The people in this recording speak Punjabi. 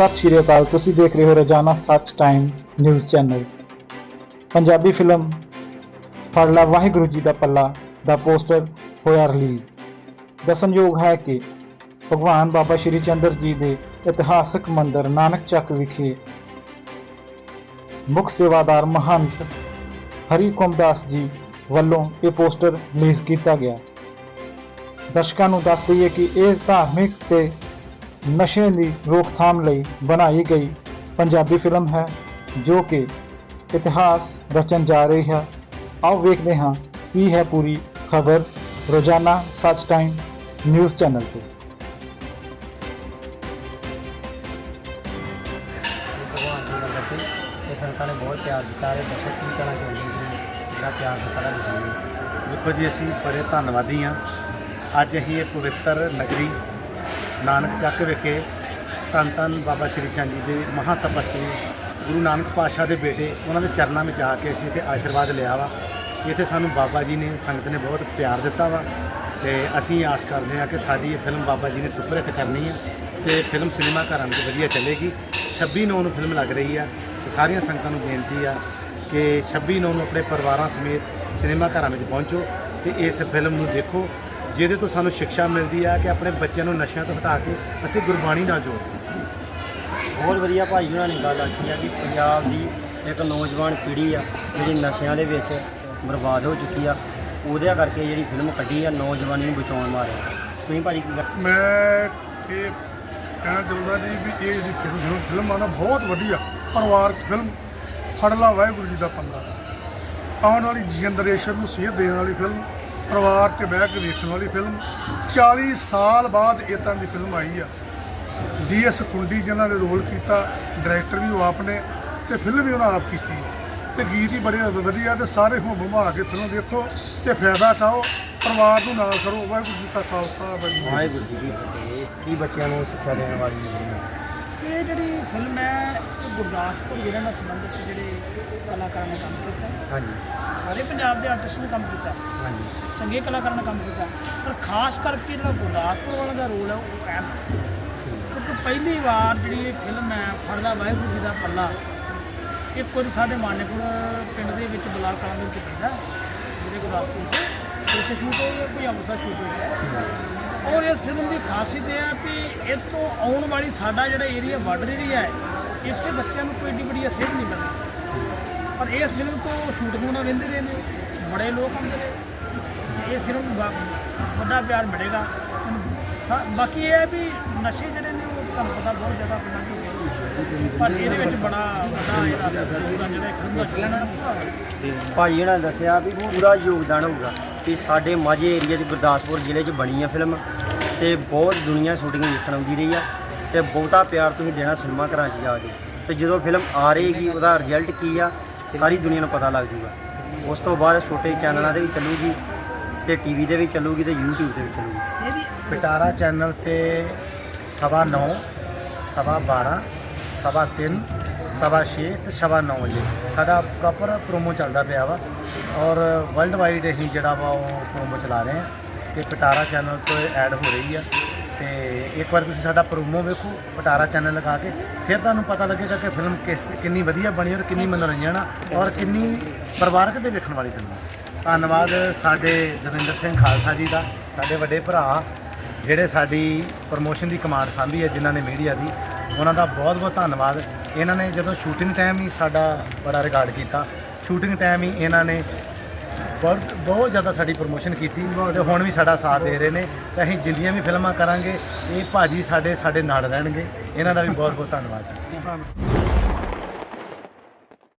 ਸਤਿ ਸ਼੍ਰੀ ਅਕਾਲ, ਤੁਸੀਂ ਦੇਖ ਰਹੇ ਹੋ ਰੋਜ਼ਾਨਾ ਸੱਚ time news channel Punjabi film ਫੜਲਾ Waheguru ji ਦਾ ਪੱਲਾ, ਦਾ ਪੋਸਟਰ ਹੋਇਆ ਰਿਲੀਜ਼ ਦੱਸਣਯੋਗ ਹੈ ਕਿ ਭਗਵਾਨ ਬਾਬਾ ਸ਼੍ਰੀ ਚੰਦਰ ਜੀ ਦੇ ਇਤਿਹਾਸਕ ਮੰਦਰ ਨਾਨਕ ਚੱਕ ਵਿਖੇ ਮੁੱਖ ਸੇਵਾਦਾਰ ਮਹੰਤ ਹਰੀ ਕੋਮਦਾਸ ਜੀ ਵੱਲੋਂ ਇਹ ਪੋਸਟਰ ਰਿਲੀਜ਼ ਕੀਤਾ ਗਿਆ। ਦਰਸ਼ਕਾਂ ਨੂੰ ਦੱਸ ਦਈਏ ਕਿ ਇਹ ਧਾਰਮਿਕ ਤੇ ਨਸ਼ੇ ਦੀ ਰੋਕਥਾਮ ਲਈ ਬਣਾਈ ਗਈ ਪੰਜਾਬੀ ਫਿਲਮ ਹੈ ਜੋ ਕਿ ਇਤਿਹਾਸ ਰਚਣ ਜਾ ਰਹੀ ਹੈ ਆਓ ਵੇਖਦੇ ਹਾਂ ਕੀ ਹੈ ਪੂਰੀ ਖਬਰ ਰੋਜ਼ਾਨਾ ਸੱਚ ਟਾਈਮ ਨਿਊਜ਼ ਚੈਨਲ ਤੇ ਭਗਵਾਨ ਜੀ ਨਾਲ ਲੱਗੇ ਤੇ ਸੰਗਤਾਂ ਨੇ ਬਹੁਤ ਪਿਆਰ ਦਿੱਤਾ ਹੈ ਦਰਸ਼ਕ ਕੀ ਕਹਿਣਾ ਚਾਹੁੰਦੇ ਨੇ ਜਿਹੜਾ ਪਿਆਰ ਦਿੱਤਾ ਹੈ ਜੀ ਦੇਖੋ ਜੀ ਅਸੀਂ ਬੜੇ ਧੰਨਵਾਦੀ ਹਾਂ ਅੱਜ ਅਸੀਂ ਇਹ ਪਵਿੱਤਰ ਨਗਰੀ ਨਾਨਕ ਚੱਕ ਵਿਖੇ ਧੰਨ ਧੰਨ ਬਾਬਾ ਸ਼੍ਰੀ ਚੰਦ ਜੀ ਦੇ ਮਹਾ ਤਪੱਸਵੀ ਗੁਰੂ ਨਾਨਕ ਪਾਤਸ਼ਾਹ ਦੇ ਬੇਟੇ ਉਹਨਾਂ ਦੇ ਚਰਨਾਂ ਵਿੱਚ ਆ ਕੇ ਅਸੀਂ ਇੱਥੇ ਆਸ਼ੀਰਵਾਦ ਲਿਆ ਵਾ। ਇੱਥੇ ਸਾਨੂੰ ਬਾਬਾ ਜੀ ਨੇ, ਸੰਗਤ ਨੇ ਬਹੁਤ ਪਿਆਰ ਦਿੱਤਾ ਵਾ ਤੇ ਅਸੀਂ ਆਸ ਕਰਦੇ ਹਾਂ ਕਿ ਸਾਡੀ ਇਹ ਫਿਲਮ ਬਾਬਾ ਜੀ ਨੇ ਸੁਪਰ ਹਿੱਟ ਕਰਨੀ ਹੈ ਤੇ ਫਿਲਮ ਸਿਨੇਮਾ ਘਰਾਂ ਵਿੱਚ ਵਧੀਆ ਚੱਲੇਗੀ। 26 ਨੌਂ ਨੂੰ ਫਿਲਮ ਲੱਗ ਰਹੀ ਆ ਤੇ ਸਾਰੀਆਂ ਸੰਗਤਾਂ ਨੂੰ ਬੇਨਤੀ ਆ ਕਿ 26 ਨੌਂ ਨੂੰ ਆਪਣੇ ਪਰਿਵਾਰਾਂ ਸਮੇਤ ਸਿਨੇਮਾ ਘਰਾਂ ਵਿੱਚ ਪਹੁੰਚੋ ਤੇ ਇਸ ਫਿਲਮ ਨੂੰ ਦੇਖੋ ਜਿਹਦੇ ਤੋਂ ਸਾਨੂੰ ਸਿੱਖਿਆ ਮਿਲਦੀ ਆ ਕਿ ਆਪਣੇ ਬੱਚਿਆਂ ਨੂੰ ਨਸ਼ਿਆਂ ਤੋਂ ਹਟਾ ਕੇ ਅਸੀਂ ਗੁਰਬਾਣੀ ਨਾਲ ਜੋੜੀਏ ਬਹੁਤ ਵਧੀਆ ਭਾਈ ਉਹਨਾਂ ਨੇ ਗੱਲ ਆਖੀ ਆ ਕਿ ਪੰਜਾਬ ਦੀ ਇੱਕ ਨੌਜਵਾਨ ਪੀੜ੍ਹੀ ਆ ਜਿਹੜੀ ਨਸ਼ਿਆਂ ਦੇ ਵਿੱਚ ਬਰਬਾਦ ਹੋ ਚੁੱਕੀ ਆ ਉਹਦੇ ਕਰਕੇ ਜਿਹੜੀ ਫਿਲਮ ਕੱਢੀ ਆ ਨੌਜਵਾਨੀ ਨੂੰ ਬਚਾਉਣ ਮਾਰੇ। ਤੁਸੀਂ ਭਾਜੀ ਮੈਂ ਇਹ ਕਹਿਣਾ ਚਾਹੁੰਦਾ ਜੀ ਵੀ ਇਹ ਜਿਹੜੀ ਫਿਲਮ ਫਿਲਮ ਆ ਨਾ ਬਹੁਤ ਵਧੀਆ ਪਰਿਵਾਰਕ ਫਿਲਮ। ਫੜਲਾ ਵਾਹਿਗੁਰੂ ਜੀ ਦਾ ਪੰਗਾ। ਆਉਣ ਵਾਲੀ ਜਨਰੇਸ਼ਨ ਨੂੰ ਸੇਧ ਦੇਣ ਵਾਲੀ ਫਿਲਮ। ਪਰਿਵਾਰ 'ਚ ਬਹਿ ਕੇ ਵੇਖਣ ਵਾਲੀ ਫਿਲਮ 40 ਸਾਲ ਬਾਅਦ ਇਹ ਤਰ੍ਹਾਂ ਦੀ ਫਿਲਮ ਆਈ ਆ। ਡੀਐਸ ਕੁੰਡੀ ਜਿਨ੍ਹਾਂ ਨੇ ਰੋਲ ਕੀਤਾ ਡਾਇਰੈਕਟਰ ਵੀ ਉਹ ਆਪ ਨੇ ਤੇ ਫਿਲਮ ਵੀ ਉਹਨਾਂ ਆਪ ਕੀਤੀ। ਤੇ ਗੀਤ ਹੀ ਬੜੇ ਵਧੀਆ ਤੇ ਸਾਰੇ ਹੁਣ ਘੁਮਾ ਕੇ ਫਿਲਮ ਦੇਖੋ ਤੇ ਫਾਇਦਾ ਉਠਾਓ ਪਰਿਵਾਰ ਨੂੰ ਨਾਲ ਕਰੋ। ਵਾਹਿਗੁਰੂ ਜੀ ਕਾ ਖਾਲਸਾ ਵਾਹਿਗੁਰੂ ਜੀ ਕੀ ਫਤਿਹ। ਬੱਚਿਆਂ ਨੂੰ ਸਿੱਖਿਆ ਦੇਣ ਵਾਲੀ ਫਿਲਮ ਹੈ? ਇਹ ਜਿਹੜੀ ਫਿਲਮ ਹੈ ਗੁਰਦਾਸਪੁਰ ਜ਼ਿਲ੍ਹੇ ਨਾਲ ਸੰਬੰਧਿਤ ਜਿਹੜੇ ਕਲਾਕਾਰਾਂ ਨੇ ਕੰਮ ਕੀਤਾ। ਹਾਂਜੀ। ਸਾਰੇ ਪੰਜਾਬ ਦੇ ਆਰਟਿਸਟ ਨੇ ਕੰਮ ਕੀਤਾ। ਹਾਂਜੀ। ਚੰਗੇ ਕਲਾਕਾਰਾਂ ਨੇ ਕੰਮ ਕੀਤਾ। ਪਰ ਖਾਸ ਕਰਕੇ ਜਿਹੜਾ ਗੁਰਦਾਸਪੁਰ ਵਾਲਾ ਦਾ ਰੋਲ ਹੈ ਉਹ ਅਹਿਮ। ਕਿਉਂਕਿ ਪਹਿਲੀ ਵਾਰ ਜਿਹੜੀ ਇਹ ਫਿਲਮ ਹੈ ਫੜਦਾ ਵਾਹਿਗੁਰੂ ਜੀ ਦਾ ਪੱਲਾ ਇਹ ਕੋਈ ਸਾਡੇ ਮਾਨੇਪੁਰ ਪਿੰਡ ਦੇ ਵਿੱਚ ਬਲਾਕ ਕਲਾਂ ਦੇ ਵਿੱਚ ਪੈਂਦਾ ਜਿਹੜੇ ਗੁਰਦਾਸਪੁਰ ਤੋਂ। ਉੱਥੇ ਸ਼ੂਟ ਹੋਈ ਹੈ ਕੋਈ ਅੰਮ੍ਰਿਤਸਰ ਸ਼ੂਟ ਹੋਈ ਹੈ। ਔਰ ਇਸ ਫਿਲਮ ਦੀ ਖਾਸੀਅਤ ਇਹ ਹੈ ਕਿ ਇਹ ਤੋਂ ਆਉਣ ਵਾਲੀ ਸਾਡਾ ਜਿਹੜਾ ਏਰੀਆ ਬਾਰਡਰ ਏਰੀਆ ਹੈ ਇੱਥੇ ਬੱਚਿਆਂ ਨੂੰ ਕੋਈ ਏਡੀ ਬੜੀ ਸੇਧ ਨਹੀਂ ਮਿਲਦੀ ਪਰ ਇਸ ਫਿਲਮ ਤੋਂ ਸ਼ੂਟਿੰਗ ਉਹਨਾਂ ਰਹਿੰਦੇ ਰਹੇ ਨੇ, ਬੜੇ ਲੋਕ ਆਉਂਦੇ ਨੇ। ਇਹ ਫਿਲਮ ਨੂੰ ਵੱਡਾ ਪਿਆਰ ਮਿਲੇਗਾ। ਬਾਕੀ ਇਹ ਹੈ ਵੀ ਨਸ਼ੇ ਜਿਹੜੇ ਨੇ ਉਹ ਤੁਹਾਨੂੰ ਪਤਾ ਬਹੁਤ ਜ਼ਿਆਦਾ ਪਿੰਡਾਂ 'ਚ ਪਰ ਇਹਦੇ ਵਿੱਚ ਬੜਾ ਵੱਡਾ ਇਹਦਾ ਜਿਹੜਾ ਫਿਲਮ ਦਾ ਭਾਈ ਇਹਨਾਂ ਨੇ ਦੱਸਿਆ ਵੀ ਪੂਰਾ ਯੋਗਦਾਨ ਹੋਊਗਾ ਕਿ ਸਾਡੇ ਮਾਝੇ ਏਰੀਆ 'ਚ ਗੁਰਦਾਸਪੁਰ ਜ਼ਿਲ੍ਹੇ 'ਚ ਬਣੀ ਆ ਫਿਲਮ ਤੇ ਬਹੁਤ ਦੁਨੀਆ ਸ਼ੂਟਿੰਗ ਵੇਖਣ ਆਉਂਦੀ ਰਹੀ ਆ। ਤੇ ਬਹੁਤਾ ਪਿਆਰ ਤੁਸੀਂ ਦੇਣਾ ਸਿਨੇਮਾ ਘਰਾਂ 'ਚ ਜਾ ਕੇ। ਤੇ ਜਦੋਂ ਫਿਲਮ ਆ ਰਹੇਗੀ ਉਹਦਾ ਰਿਜ਼ਲਟ ਕੀ ਆ, ਸਾਰੀ ਦੁਨੀਆ ਨੂੰ ਪਤਾ ਲੱਗ ਜੂਗਾ। ਉਸ ਤੋਂ ਬਾਅਦ ਛੋਟੇ ਚੈਨਲਾਂ ਤੇ ਵੀ ਚੱਲੂਗੀ, ਤੇ ਟੀਵੀ ਤੇ ਵੀ ਚੱਲੂਗੀ, ਤੇ YouTube ਤੇ ਵੀ ਚੱਲੂਗੀ। ਇਹਦੀ ਪਿਟਾਰਾ ਚੈਨਲ ਤੇ ਸਵਾ 9 ਸਵਾ 12 ਸਵਾ 3 ਸਵਾ 6 ਤੇ ਸਵਾ 9 ਵਜੇ। ਸਾਡਾ ਪ੍ਰੋਪਰ ਪ੍ਰੋਮੋ ਚੱਲਦਾ ਪਿਆ ਵਾ। ਔਰ ਵਰਲਡ ਵਾਈਡ ਅਸੀਂ ਜਿਹੜਾ ਵਾ ਉਹ ਪ੍ਰੋਮੋ ਚਲਾ ਰਹੇ ਹਾਂ। ਤੇ ਪਿਟਾਰਾ ਚੈਨਲ ਤੋਂ ਐਡ ਹੋ ਰਹੀ ਆ। ਤੇ ਇੱਕ ਵਾਰ ਤੁਸੀਂ ਸਾਡਾ ਪ੍ਰੋਮੋ ਵੇਖੋ ਪਿਟਾਰਾ ਚੈਨਲ ਲਗਾ ਕੇ, ਫਿਰ ਤੁਹਾਨੂੰ ਪਤਾ ਲੱਗੇਗਾ ਕਿ ਫਿਲਮ ਕਿਸ, ਕਿੰਨੀ ਵਧੀਆ ਬਣੀ ਔਰ ਕਿੰਨੀ ਮਨੋਰੰਜਨ ਆ ਔਰ ਕਿੰਨੀ ਪਰਿਵਾਰਕ ਤੇ ਵੇਖਣ ਵਾਲੀ ਫਿਲਮ ਆ। ਧੰਨਵਾਦ ਸਾਡੇ ਦਵਿੰਦਰ ਸਿੰਘ ਖਾਲਸਾ ਜੀ ਦਾ, ਸਾਡੇ ਵੱਡੇ ਭਰਾ ਜਿਹੜੇ ਸਾਡੀ ਪ੍ਰਮੋਸ਼ਨ ਦੀ ਕਮਾਂਡ ਸਾਂਭੀ ਹੈ ਜਿਨ੍ਹਾਂ ਨੇ ਮੀਡੀਆ ਦੀ, ਉਹਨਾਂ ਦਾ ਬਹੁਤ ਬਹੁਤ ਧੰਨਵਾਦ। ਇਹਨਾਂ ਨੇ ਜਦੋਂ ਸ਼ੂਟਿੰਗ ਟਾਈਮ ਹੀ ਸਾਡਾ ਬੜਾ ਰਿਕਾਰਡ ਕੀਤਾ। ਸ਼ੂਟਿੰਗ ਟਾਈਮ ਹੀ ਇਹਨਾਂ ਨੇ ਬਹੁਤ ਬਹੁਤ ਜ਼ਿਆਦਾ ਸਾਡੀ ਪ੍ਰਮੋਸ਼ਨ ਕੀਤੀ ਤੇ ਹੁਣ ਵੀ ਸਾਡਾ ਸਾਥ ਦੇ ਰਹੇ ਨੇ। ਤੇ ਅਸੀਂ ਜਿੰਨੀਆਂ ਵੀ ਫਿਲਮਾਂ ਕਰਾਂਗੇ, ਇਹ ਭਾਜੀ ਸਾਡੇ ਸਾਡੇ ਨਾਲ ਰਹਿਣਗੇ। ਇਹਨਾਂ ਦਾ ਵੀ ਬਹੁਤ ਬਹੁਤ ਧੰਨਵਾਦ। ਜੀ